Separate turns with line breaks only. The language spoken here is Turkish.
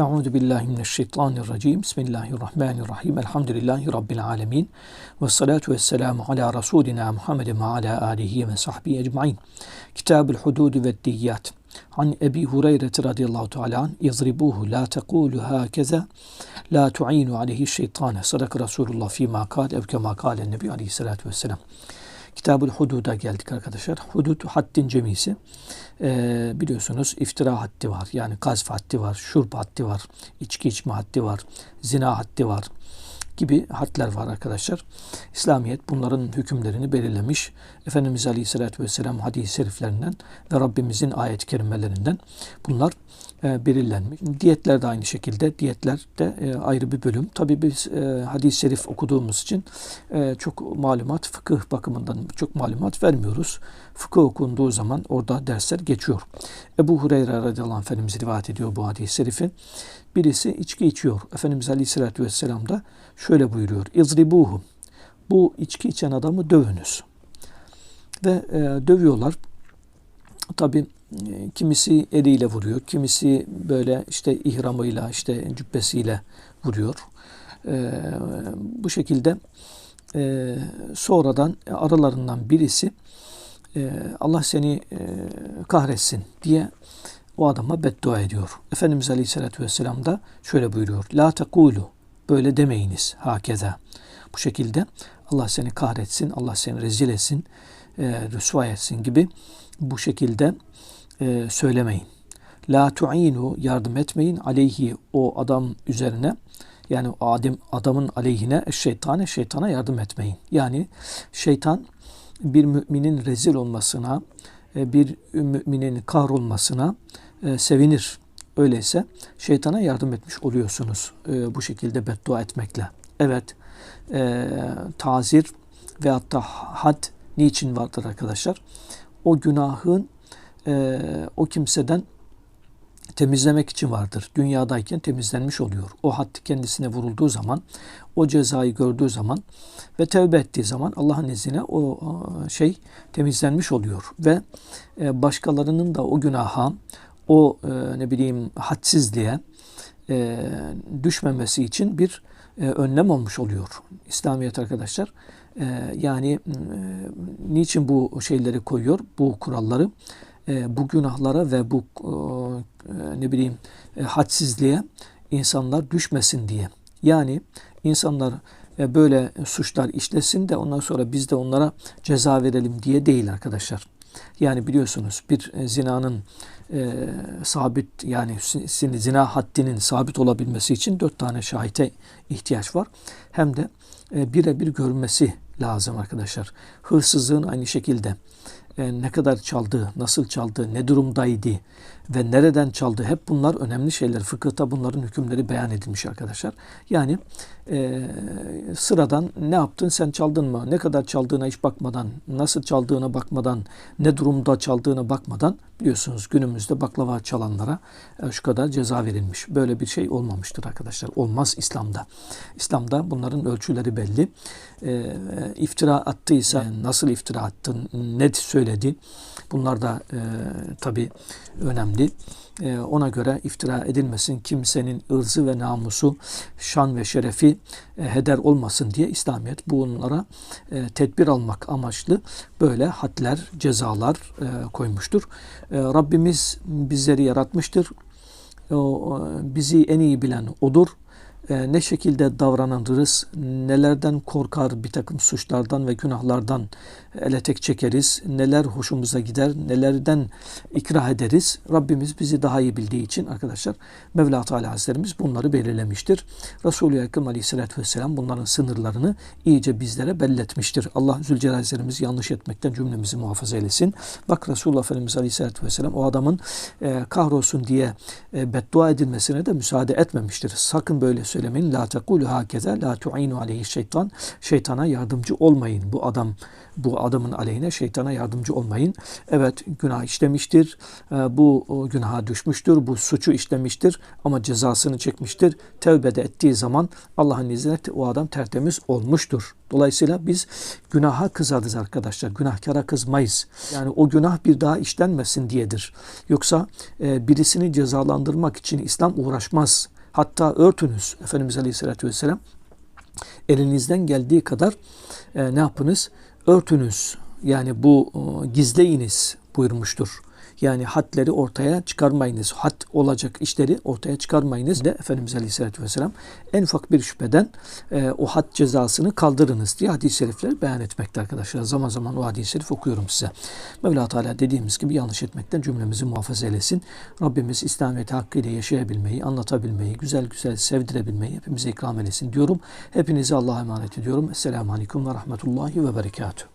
أعوذ بالله من الشيطان الرجيم. بسم الله الرحمن الرحيم. الحمد لله رب العالمين. والصلاة والسلام على رسولنا محمد وعلى آله وصحبه أجمعين. كتاب الحدود والديات. عن أبي هريرة رضي الله تعالى عنه. يضربوه لا تقول هكذا لا تعين عليه الشيطان صدق رسول الله فيما قال أو كما قال النبي عليه الصلاة والسلام. Kitabul Hudud'a geldik arkadaşlar. Hudud haddin cemisi. Ee, biliyorsunuz iftira haddi var. Yani gazf haddi var, şurb haddi var, içki içme haddi var, zina haddi var gibi hadler var arkadaşlar. İslamiyet bunların hükümlerini belirlemiş. Efendimiz Aleyhisselatü Vesselam hadis-i şeriflerinden ve Rabbimizin ayet-i kerimelerinden bunlar e, belirlenmiş. Diyetler de aynı şekilde. Diyetler de e, ayrı bir bölüm. Tabi biz e, hadis-i şerif okuduğumuz için e, çok malumat, fıkıh bakımından çok malumat vermiyoruz. Fıkıh okunduğu zaman orada dersler geçiyor. Ebu Hureyre radıyallahu anh Efendimiz rivayet ediyor bu hadis-i şerifi. Birisi içki içiyor. Efendimiz Aleyhisselatü Vesselam da şöyle buyuruyor. İzribuhu. Bu içki içen adamı dövünüz. Ve e, dövüyorlar. Tabi e, kimisi eliyle vuruyor, kimisi böyle işte ihramıyla, işte cübbesiyle vuruyor. E, bu şekilde e, sonradan aralarından birisi e, Allah seni e, kahretsin diye o adama beddua ediyor. Efendimiz Aleyhisselatü Vesselam da şöyle buyuruyor. La tekulu böyle demeyiniz hakeza. Bu şekilde Allah seni kahretsin, Allah seni rezil etsin, e, rüsva etsin gibi bu şekilde e, söylemeyin. La tu'inu yardım etmeyin aleyhi o adam üzerine yani o adem, adamın aleyhine şeytane şeytana yardım etmeyin. Yani şeytan bir müminin rezil olmasına, bir müminin kahrolmasına e, sevinir. Öyleyse şeytana yardım etmiş oluyorsunuz e, bu şekilde beddua etmekle. Evet, e, tazir ve hatta had niçin vardır arkadaşlar? O günahın e, o kimseden temizlemek için vardır. Dünyadayken temizlenmiş oluyor. O had kendisine vurulduğu zaman, o cezayı gördüğü zaman ve tevbe ettiği zaman Allah'ın izniyle o şey temizlenmiş oluyor. Ve e, başkalarının da o günaha, o e, ne bileyim hadsizliğe e, düşmemesi için bir önlem olmuş oluyor. İslamiyet arkadaşlar. Yani niçin bu şeyleri koyuyor, bu kuralları? Bu günahlara ve bu ne bileyim hadsizliğe insanlar düşmesin diye. Yani insanlar böyle suçlar işlesin de ondan sonra biz de onlara ceza verelim diye değil arkadaşlar. Yani biliyorsunuz bir zinanın e, sabit yani zina haddinin sabit olabilmesi için dört tane şahite ihtiyaç var. Hem de e, birebir görmesi lazım arkadaşlar. Hırsızlığın aynı şekilde e, ne kadar çaldığı, nasıl çaldığı, ne durumdaydı ve nereden çaldığı hep bunlar önemli şeyler. Fıkıhta bunların hükümleri beyan edilmiş arkadaşlar. Yani e, sıradan ne yaptın sen çaldın mı? Ne kadar çaldığına hiç bakmadan, nasıl çaldığına bakmadan, ne durumda çaldığına bakmadan biliyorsunuz günümüzde baklava çalanlara e, şu kadar ceza verilmiş. Böyle bir şey olmamıştır arkadaşlar. Olmaz İslam'da. İslam'da bunların ölçüleri belli. E, iftira attıysa nasıl iftira attın, ne söyledi? Bunlar da e, tabi önemli. E, ona göre iftira edilmesin. Kimsenin ırzı ve namusu, şan ve şerefi e, heder olmasın diye İslamiyet bunlara e, tedbir almak amaçlı böyle hadler, cezalar e, koymuştur. E, Rabbimiz bizleri yaratmıştır. O, bizi en iyi bilen O'dur e, ne şekilde davranırız, nelerden korkar bir takım suçlardan ve günahlardan ele tek çekeriz, neler hoşumuza gider, nelerden ikrah ederiz. Rabbimiz bizi daha iyi bildiği için arkadaşlar Mevla Teala Hazretlerimiz bunları belirlemiştir. Resulü Ekrem Aleyhisselatü Vesselam bunların sınırlarını iyice bizlere belletmiştir. Allah Zülcelal yanlış etmekten cümlemizi muhafaza eylesin. Bak Resulullah Efendimiz Aleyhisselatü Vesselam o adamın e, kahrolsun diye e, beddua edilmesine de müsaade etmemiştir. Sakın böyle söyle Vesselam'ın la tekulu hakeze la tu'inu aleyhi şeytan şeytana yardımcı olmayın. Bu adam bu adamın aleyhine şeytana yardımcı olmayın. Evet günah işlemiştir. e, Bu günaha düşmüştür. Bu suçu işlemiştir ama cezasını çekmiştir. Tevbe de ettiği zaman Allah'ın izniyle o adam tertemiz olmuştur. Dolayısıyla biz günaha kızarız arkadaşlar. Günahkara kızmayız. Yani o günah bir daha işlenmesin diyedir. Yoksa e, birisini cezalandırmak için İslam uğraşmaz. Hatta örtünüz. Efendimiz Aleyhisselatü Vesselam elinizden geldiği kadar e, ne yapınız? Örtünüz. Yani bu e, gizleyiniz buyurmuştur. Yani hadleri ortaya çıkarmayınız. Had olacak işleri ortaya çıkarmayınız de Efendimiz Aleyhisselatü Vesselam en ufak bir şüpheden e, o had cezasını kaldırınız diye hadis-i şerifler beyan etmekte arkadaşlar. Zaman zaman o hadis-i şerif okuyorum size. Mevla Teala dediğimiz gibi yanlış etmekten cümlemizi muhafaza eylesin. Rabbimiz İslamiyet'i hakkıyla yaşayabilmeyi, anlatabilmeyi, güzel güzel sevdirebilmeyi hepimize ikram eylesin diyorum. Hepinizi Allah'a emanet ediyorum. Esselamu Aleyküm ve Rahmetullahi ve Berekatuhu.